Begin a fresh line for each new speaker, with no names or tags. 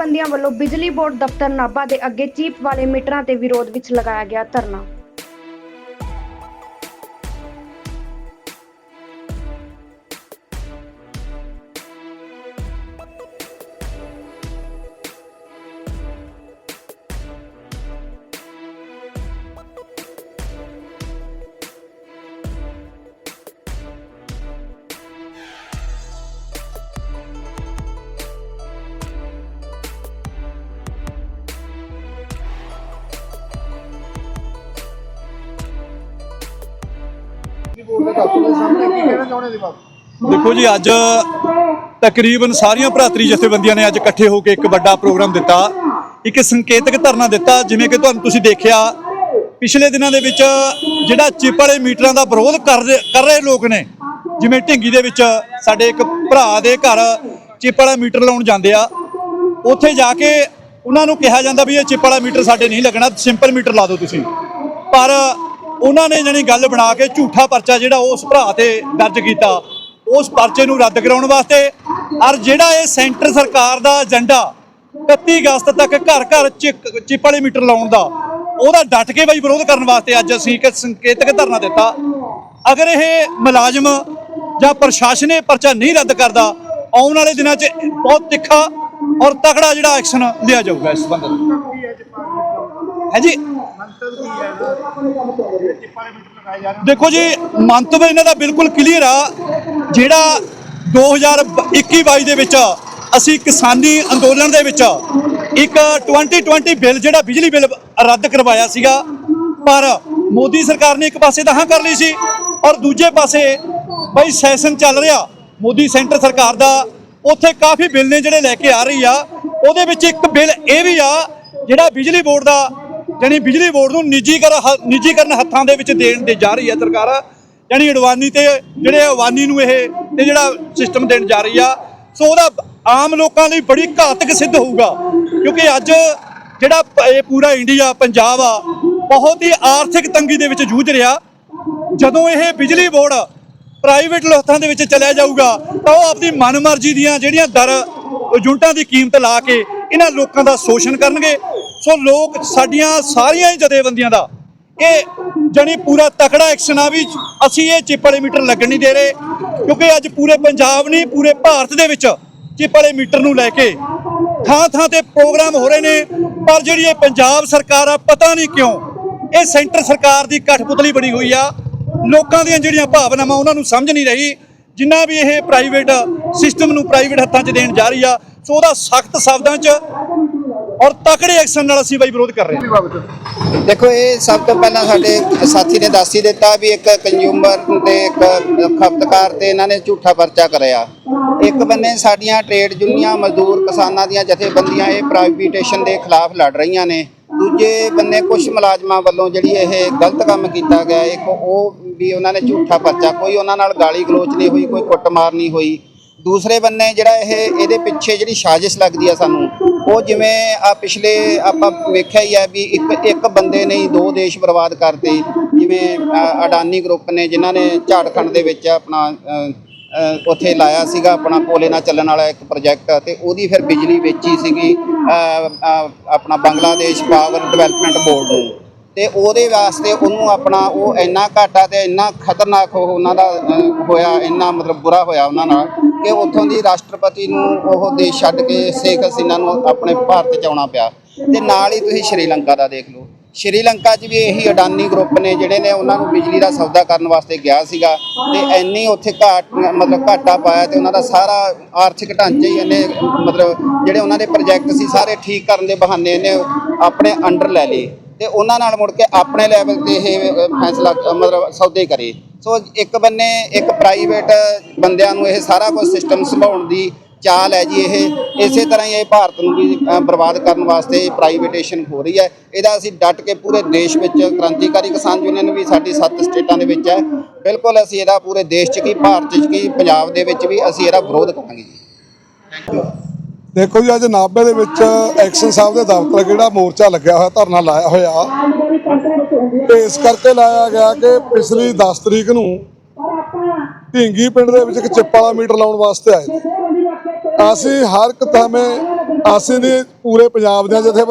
ਜਥੇਬੰਦੀਆਂ ਵੱਲੋਂ ਬਿਜਲੀ ਬੋਰਡ ਦਫ਼ਤਰ ਨਾਭਾ ਦੇ ਅੱਗੇ ਚੀਪ ਵਾਲੇ ਮੀਟਰਾਂ ਤੇ ਵਿਰੋਧ ਵਿੱਚ ਲਗਾਇਆ ਗਿਆ ਧਰਨਾ।
ਦੇਖੋ ਜੀ, ਅੱਜ ਤਕਰੀਬਨ ਸਾਰੀਆਂ ਭਰਾਤਰੀ ਜਥੇਬੰਦੀਆਂ ਨੇ ਅੱਜ ਇਕੱਠੇ ਹੋ ਕੇ ਇੱਕ ਵੱਡਾ ਪ੍ਰੋਗਰਾਮ ਦਿੱਤਾ, ਇੱਕ ਸੰਕੇਤਕ ਧਰਨਾ ਦਿੱਤਾ, ਜਿਵੇਂ ਕਿ ਤੁਹਾਨੂੰ ਤੁਸੀਂ ਦੇਖਿਆ, ਪਿਛਲੇ ਦਿਨਾਂ ਦੇ ਵਿੱਚ ਜਿਹੜਾ ਚਿੱਪ ਵਾਲੇ ਮੀਟਰਾਂ ਦਾ ਵਿਰੋਧ ਕਰ ਰਹੇ- ਕਰ ਰਹੇ ਲੋਕ ਨੇ, ਜਿਵੇਂ ਢਿੰਗੀ ਦੇ ਵਿੱਚ ਸਾਡੇ ਇੱਕ ਭਰਾ ਦੇ ਘਰ ਚਿੱਪ ਵਾਲਾ ਮੀਟਰ ਲਾਉਣ ਜਾਂਦੇ ਆ, ਉੱਥੇ ਜਾ ਕੇ ਉਹਨਾਂ ਨੂੰ ਕਿਹਾ ਜਾਂਦਾ ਵੀ ਇਹ ਚਿੱਪ ਵਾਲਾ ਮੀਟਰ ਸਾਡੇ ਨਹੀਂ ਲੱਗਣਾ, ਸਿੰਪਲ ਮੀਟਰ ਲਾ ਦਿਓ ਤੁਸੀਂ। ਪਰ ਉਹਨਾਂ ਨੇ ਜਾਣੀ ਗੱਲ ਬਣਾ ਕੇ ਝੂਠਾ ਪਰਚਾ ਜਿਹੜਾ ਉਸ ਭਰਾ ਤੇ ਦਰਜ ਕੀਤਾ, ਉਸ ਪਰਚੇ ਨੂੰ ਰੱਦ ਕਰਾਉਣ ਵਾਸਤੇ। ਔਰ ਜਿਹੜਾ ਇਹ ਸੈਂਟਰ ਸਰਕਾਰ ਦਾ ਏਜੰਡਾ 31 ਅਗਸਤ ਤੱਕ ਘਰ ਘਰ ਚਿੱਕ- ਚਿੱਪ ਵਾਲੇ ਮੀਟਰ ਲਾਉਣ ਦਾ, ਉਹਦਾ ਡਟ ਕੇ ਬਈ ਵਿਰੋਧ ਕਰਨ ਵਾਸਤੇ ਅੱਜ ਅਸੀਂ ਇੱਕ ਸੰਕੇਤਕ ਧਰਨਾ ਦਿੱਤਾ। ਅਗਰ ਇਹ ਮੁਲਾਜ਼ਮ ਜਾਂ ਪ੍ਰਸ਼ਾਸਨ ਇਹ ਪਰਚਾ ਨਹੀਂ ਰੱਦ ਕਰਦਾ, ਆਉਣ ਵਾਲੇ ਦਿਨਾਂ 'ਚ ਬਹੁਤ ਤਿੱਖਾ ਔਰ ਤਕੜਾ ਜਿਹੜਾ ਐਕਸ਼ਨ ਲਿਆ ਜਾਊਗਾ ਇਸ ਸੰਬੰਧ ਹੈ ਜੀ ਦੇਖੋ ਜੀ ਮੰਤਵ ਇਹਨਾਂ ਦਾ ਬਿਲਕੁਲ ਕਲੀਅਰ ਆ, ਜਿਹੜਾ 2021-22 ਦੇ ਵਿੱਚ ਅਸੀਂ ਕਿਸਾਨੀ ਅੰਦੋਲਨ ਦੇ ਵਿੱਚ ਇੱਕ 2020 ਬਿੱਲ ਜਿਹੜਾ ਬਿਜਲੀ ਬਿੱਲ ਰੱਦ ਕਰਵਾਇਆ ਸੀਗਾ, ਪਰ ਮੋਦੀ ਸਰਕਾਰ ਨੇ ਇੱਕ ਪਾਸੇ ਤਾਂ ਹਾਂ ਕਰ ਲਈ ਸੀ, ਔਰ ਦੂਜੇ ਪਾਸੇ ਬਈ ਸੈਸ਼ਨ ਚੱਲ ਰਿਹਾ, ਮੋਦੀ ਸੈਂਟਰ ਸਰਕਾਰ ਦਾ, ਉੱਥੇ ਕਾਫੀ ਬਿੱਲ ਨੇ ਜਿਹੜੇ ਲੈ ਕੇ ਆ ਰਹੀ ਆ, ਉਹਦੇ ਵਿੱਚ ਇੱਕ ਬਿੱਲ ਇਹ ਵੀ ਆ, ਜਿਹੜਾ ਬਿਜਲੀ ਬੋਰਡ ਦਾ ਯਾਨੀ ਬਿਜਲੀ ਬੋਰਡ ਨੂੰ ਨਿੱਜੀਕਰਨ ਹ- ਨਿੱਜੀਕਰਨ ਹੱਥਾਂ ਦੇ ਵਿੱਚ ਦੇਣ ਦੇ ਜਾ ਰਹੀ ਹੈ ਸਰਕਾਰ। ਯਾਨੀ ਅਡਵਾਨੀ ਤੇ ਜਿਹੜੇ ਅਵਾਨੀ ਨੂੰ ਇਹ ਇਹ ਜਿਹੜਾ ਸਿਸਟਮ ਦੇਣ ਜਾ ਰਹੀ ਆ, ਸੋ ਉਹਦਾ ਆਮ ਲੋਕਾਂ ਲਈ ਬੜੀ ਘਾਤਕ ਸਿੱਧ ਹੋਊਗਾ। ਕਿਉਂਕਿ ਅੱਜ ਜਿਹੜਾ ਇਹ ਪੂਰਾ ਇੰਡੀਆ, ਪੰਜਾਬ ਆ, ਬਹੁਤ ਹੀ ਆਰਥਿਕ ਤੰਗੀ ਦੇ ਵਿੱਚ ਜੂਝ ਰਿਹਾ। ਜਦੋਂ ਇਹ ਬਿਜਲੀ ਬੋਰਡ ਪ੍ਰਾਈਵੇਟ ਲੋਕਾਂ ਦੇ ਵਿੱਚ ਚਲਿਆ ਜਾਊਗਾ, ਤਾਂ ਉਹ ਆਪਣੀ ਮਨਮਰਜ਼ੀ ਦੀਆਂ ਜਿਹੜੀਆਂ ਦਰ ਯੂਨਿਟਾਂ ਦੀ ਕੀਮਤ ਲਾ ਕੇ ਇਹਨਾਂ ਲੋਕਾਂ ਦਾ ਸ਼ੋਸ਼ਣ ਕਰਨਗੇ। ਸੋ ਲੋਕ ਸਾਡੀਆਂ ਸਾਰੀਆਂ ਹੀ ਜਥੇਬੰਦੀਆਂ ਦਾ ਇਹ ਜਣੀ ਪੂਰਾ ਤਕੜਾ ਐਕਸ਼ਨ ਆ ਵੀ ਅਸੀਂ ਇਹ ਚਿੱਪ ਵਾਲੇ ਮੀਟਰ ਲੱਗਣ ਨਹੀਂ ਦੇ ਰਹੇ, ਕਿਉਂਕਿ ਅੱਜ ਪੂਰੇ ਪੰਜਾਬ ਨਹੀਂ, ਪੂਰੇ ਭਾਰਤ ਦੇ ਵਿੱਚ ਚਿੱਪ ਵਾਲੇ ਮੀਟਰ ਨੂੰ ਲੈ ਕੇ ਥਾਂ ਥਾਂ ਤੇ ਪ੍ਰੋਗਰਾਮ ਹੋ ਰਹੇ ਨੇ, ਪਰ ਜਿਹੜੀ ਇਹ ਪੰਜਾਬ ਸਰਕਾਰ ਆ, ਪਤਾ ਨਹੀਂ ਕਿਉਂ ਇਹ ਸੈਂਟਰ ਸਰਕਾਰ ਦੀ ਕਠਪੁਤਲੀ ਬਣੀ ਹੋਈ ਆ। ਲੋਕਾਂ ਦੀਆਂ ਜਿਹੜੀਆਂ ਭਾਵਨਾਵਾਂ ਉਹਨਾਂ ਨੂੰ ਸਮਝ ਨਹੀਂ ਰਹੀ, ਜਿੰਨਾ ਵੀ ਇਹ ਪ੍ਰਾਈਵੇਟ ਸਿਸਟਮ ਨੂੰ ਪ੍ਰਾਈਵੇਟ ਹੱਥਾਂ 'ਚ ਦੇਣ ਜਾ ਰਹੀ ਆ, ਸੋ ਉਹਦਾ ਸਖਤ ਸ਼ਬਦਾਂ 'ਚ ਔਰ ਤਕੜੇ ਐਕਸ਼ਨ ਨਾਲ ਅਸੀਂ ਬਾਈ ਵਿਰੋਧ ਕਰ ਰਹੇ ਹਾਂ।
ਦੇਖੋ ਇਹ ਸਭ ਤੋਂ ਪਹਿਲਾਂ ਸਾਡੇ ਸਾਥੀ ਨੇ ਦੱਸ ਹੀ ਦਿੱਤਾ ਵੀ ਇੱਕ ਕੰਜ਼ਿਊਮਰ ਤੇ ਇੱਕ ਖਪਤਕਾਰ ਤੇ ਇਹਨਾਂ ਨੇ ਝੂਠਾ ਪਰਚਾ ਕਰਿਆ। ਇੱਕ ਬੰਨੇ ਸਾਡੀਆਂ ਟ੍ਰੇਡ ਯੂਨੀਅਨ ਮਜ਼ਦੂਰ ਕਿਸਾਨਾਂ ਦੀਆਂ ਜਥੇਬੰਦੀਆਂ ਇਹ ਪ੍ਰਾਈਵੇਟੇਸ਼ਨ ਦੇ ਖਿਲਾਫ ਲੜ ਰਹੀਆਂ ਨੇ। ਦੂਜੇ ਬੰਨੇ ਕੁਝ ਮੁਲਾਜ਼ਮਾਂ ਵੱਲੋਂ ਜਿਹੜੀ ਇਹ ਗਲਤ ਕੰਮ ਕੀਤਾ ਗਿਆ ਇੱਕ ਉਹ ਵੀ ਉਹਨਾਂ ਨੇ ਝੂਠਾ ਪਰਚਾ ਕੋਈ ਉਹਨਾਂ ਨਾਲ ਗਾਲੀ ਗਲੋਚ ਨਹੀਂ ਹੋਈ ਕੋਈ ਕੁੱਟਮਾਰ ਨਹੀਂ ਹੋਈ। ਦੂਸਰੇ ਬੰਨੇ ਜਿਹੜਾ ਇਹ ਇਹਦੇ ਪਿੱਛੇ ਜਿਹੜੀ ਸਾਜ਼ਿਸ਼ ਲੱਗਦੀ ਆ ਸਾਨੂੰ ਉਹ ਜਿਵੇਂ ਆ ਪਿਛਲੇ ਆਪਾਂ ਵੇਖਿਆ ਹੀ ਹੈ ਵੀ ਇੱਕ ਇੱਕ ਬੰਦੇ ਨੇ ਦੋ ਦੇਸ਼ ਬਰਬਾਦ ਕਰਤੇ। ਜਿਵੇਂ ਅਡਾਨੀ ਗਰੁੱਪ ਨੇ ਜਿਨ੍ਹਾਂ ਨੇ ਝਾੜਖੰਡ ਦੇ ਵਿੱਚ ਆਪਣਾ ਉੱਥੇ ਲਾਇਆ ਸੀਗਾ ਆਪਣਾ ਕੋਲੇ ਨਾਲ ਚੱਲਣ ਵਾਲਾ ਇੱਕ ਪ੍ਰੋਜੈਕਟ ਤੇ ਉਹਦੀ ਫਿਰ ਬਿਜਲੀ ਵੇਚੀ ਸੀਗੀ ਆਪਣਾ ਬੰਗਲਾਦੇਸ਼ ਪਾਵਰ ਡਿਵੈਲਪਮੈਂਟ ਬੋਰਡ ਨੂੰ। ਤੇ ਉਹਦੇ ਵਾਸਤੇ ਉਹਨੂੰ ਆਪਣਾ ਉਹ ਇੰਨਾ ਘਾਟਾ ਤੇ ਇੰਨਾ ਖਤਰਨਾਕ ਉਹਨਾਂ ਦਾ ਹੋਇਆ, ਇੰਨਾ ਮਤਲਬ ਬੁਰਾ ਹੋਇਆ ਉਹਨਾਂ ਨਾਲ ਕਿ ਉੱਥੋਂ ਦੀ ਰਾਸ਼ਟਰਪਤੀ ਨੂੰ ਉਹ ਦੇਸ਼ ਛੱਡ ਕੇ ਸ਼ੇਖ ਹਸੀਨਾ ਨੂੰ ਆਪਣੇ ਭਾਰਤ ਚ ਆਉਣਾ ਪਿਆ। ਤੇ ਨਾਲ ਹੀ ਤੁਸੀਂ ਸ਼੍ਰੀਲੰਕਾ ਦਾ ਦੇਖ ਲਓ। ਸ਼੍ਰੀਲੰਕਾ 'ਚ ਵੀ ਇਹੀ ਅਡਾਨੀ ਗਰੁੱਪ ਨੇ ਜਿਹੜੇ ਨੇ ਉਹਨਾਂ ਨੂੰ ਬਿਜਲੀ ਦਾ ਸੌਦਾ ਕਰਨ ਵਾਸਤੇ ਗਿਆ ਸੀਗਾ ਤੇ ਇੰਨੀ ਉੱਥੇ ਘਾਟ, ਮਤਲਬ ਘਾਟਾ ਪਾਇਆ ਤੇ ਉਹਨਾਂ ਦਾ ਸਾਰਾ ਆਰਥਿਕ ਢਾਂਚਾ ਹੀ ਇਹਨੇ, ਮਤਲਬ ਜਿਹੜੇ ਉਹਨਾਂ ਦੇ ਪ੍ਰੋਜੈਕਟ ਸੀ, ਸਾਰੇ ਠੀਕ ਕਰਨ ਦੇ ਬਹਾਨੇ ਇਹਨੇ ਆਪਣੇ ਅੰਡਰ ਲੈ ਲਏ। ਤੇ ਉਹਨਾਂ ਨਾਲ ਮੁੜ ਕੇ ਆਪਣੇ ਲੈਵਲ ਤੇ ਇਹ ਫੈਸਲਾ ਮਤਲਬ ਸੌਦੇ ਕਰੇ। ਸੋ ਇੱਕ ਬੰਨੇ, ਇੱਕ ਪ੍ਰਾਈਵੇਟ ਬੰਦਿਆਂ ਨੂੰ ਇਹ ਸਾਰਾ ਕੁਝ ਸਿਸਟਮ ਸੰਭਾਉਣ ਦੀ ਚਾਲ ਹੈ ਜੀ ਇਹ। ਇਸੇ ਤਰ੍ਹਾਂ ਹੀ ਇਹ ਭਾਰਤ ਨੂੰ ਵੀ ਬਰਬਾਦ ਕਰਨ ਵਾਸਤੇ ਪ੍ਰਾਈਵੇਟੇਸ਼ਨ ਹੋ ਰਹੀ ਹੈ। ਇਹਦਾ ਅਸੀਂ ਡਟ ਕੇ ਪੂਰੇ ਦੇਸ਼ ਵਿੱਚ ਕ੍ਰਾਂਤੀਕਾਰੀ ਕਿਸਾਨ ਯੂਨੀਅਨ ਵੀ ਸਾਡੀ ਸੱਤ ਸਟੇਟਾਂ ਦੇ ਵਿੱਚ ਹੈ। ਬਿਲਕੁਲ ਅਸੀਂ ਇਹਦਾ ਪੂਰੇ ਦੇਸ਼ 'ਚ ਕੀ, ਭਾਰਤ 'ਚ ਕੀ, ਪੰਜਾਬ ਦੇ ਵਿੱਚ ਵੀ ਅਸੀਂ ਇਹਦਾ ਵਿਰੋਧ ਕਰਾਂਗੇ ਜੀ।
ਦੇਖੋ ਜੀ, ਅੱਜ ਨਾਭੇ ਦੇ ਵਿੱਚ ਐਕਸ਼ਨ ਸਾਹਿਬ ਦੇ ਦਫ਼ਤਰ ਕਿਹੜਾ ਮੋਰਚਾ ਲੱਗਿਆ ਹੋਇਆ, ਧਰਨਾ ਲਾਇਆ ਹੋਇਆ। ਤੇ ਇਸ ਕਰਕੇ ਲਾਇਆ ਗਿਆ ਕਿ ਪਿਛਲੀ 10 ਤਰੀਕ ਨੂੰ ਢਿੰਗੀ ਪਿੰਡ ਦੇ ਵਿੱਚ ਇੱਕ ਚਿੱਪ ਵਾਲਾ ਮੀਟਰ ਲਾਉਣ ਵਾਸਤੇ ਆਏ। ਅਸੀਂ ਹਰ ਇੱਕ ਥਾਵੇਂ ਅਸੀਂ ਨਹੀਂ, ਪੂਰੇ ਪੰਜਾਬ ਦੇ ਜਥੇ